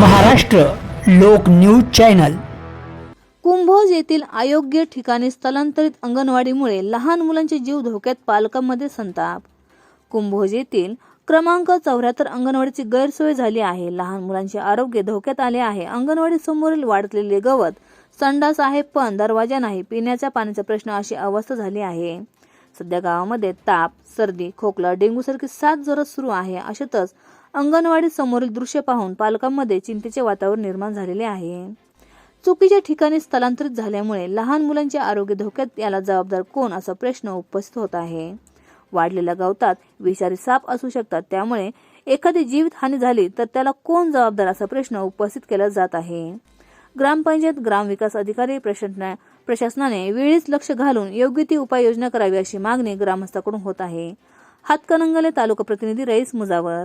महाराष्ट्र लोक news channel. Kumbhoj येथील अयोग्य ठिकाणी स्थलांतरित अंगणवाडीमुळे लहान मुलांचे जीव धोक्यात पालकांमध्ये संताप. कुंभोज येथील क्रमांक चौऱ्याहत्तर अंगणवाडीची गैरसोय झाली आहे. लहान मुलांचे आरोग्य धोक्यात आले आहे. अंगणवाडी समोरील वाढलेले गवत संडास आहे पण दरवाजा नाही. पिण्याच्या पाण्याचा प्रश्न अशी अवस्था झाली आहे. सध्या गावामध्ये ताप सर्दी खोकला डेंग्यूसारखी साथ जोरात सुरू आहे. अशातच अंगणवाडी समोरील दृश्य पाहून पालकांमध्ये चिंतेचे वातावरण निर्माण झालेले आहे. चुकीच्या ठिकाणी स्थलांतरित झाल्यामुळे लहान मुलांचे आरोग्य धोक्यात याला जबाबदार कोण असा प्रश्न उपस्थित होत आहे. वाढलेल्या गवतात विषारी साप असू शकतात. त्यामुळे एखादी जीवित हानी झाली तर त्याला कोण जबाबदार असा प्रश्न उपस्थित केला जात आहे. ग्रामपंचायत ग्रामविकास अधिकारी प्रशासना- प्रशासनाने वेळीच लक्ष घालून योग्य ती उपाययोजना करावी अशी मागणी ग्रामस्थाकडून होत आहे. हातकणंगले तालुका प्रतिनिधी रईस मुजावर.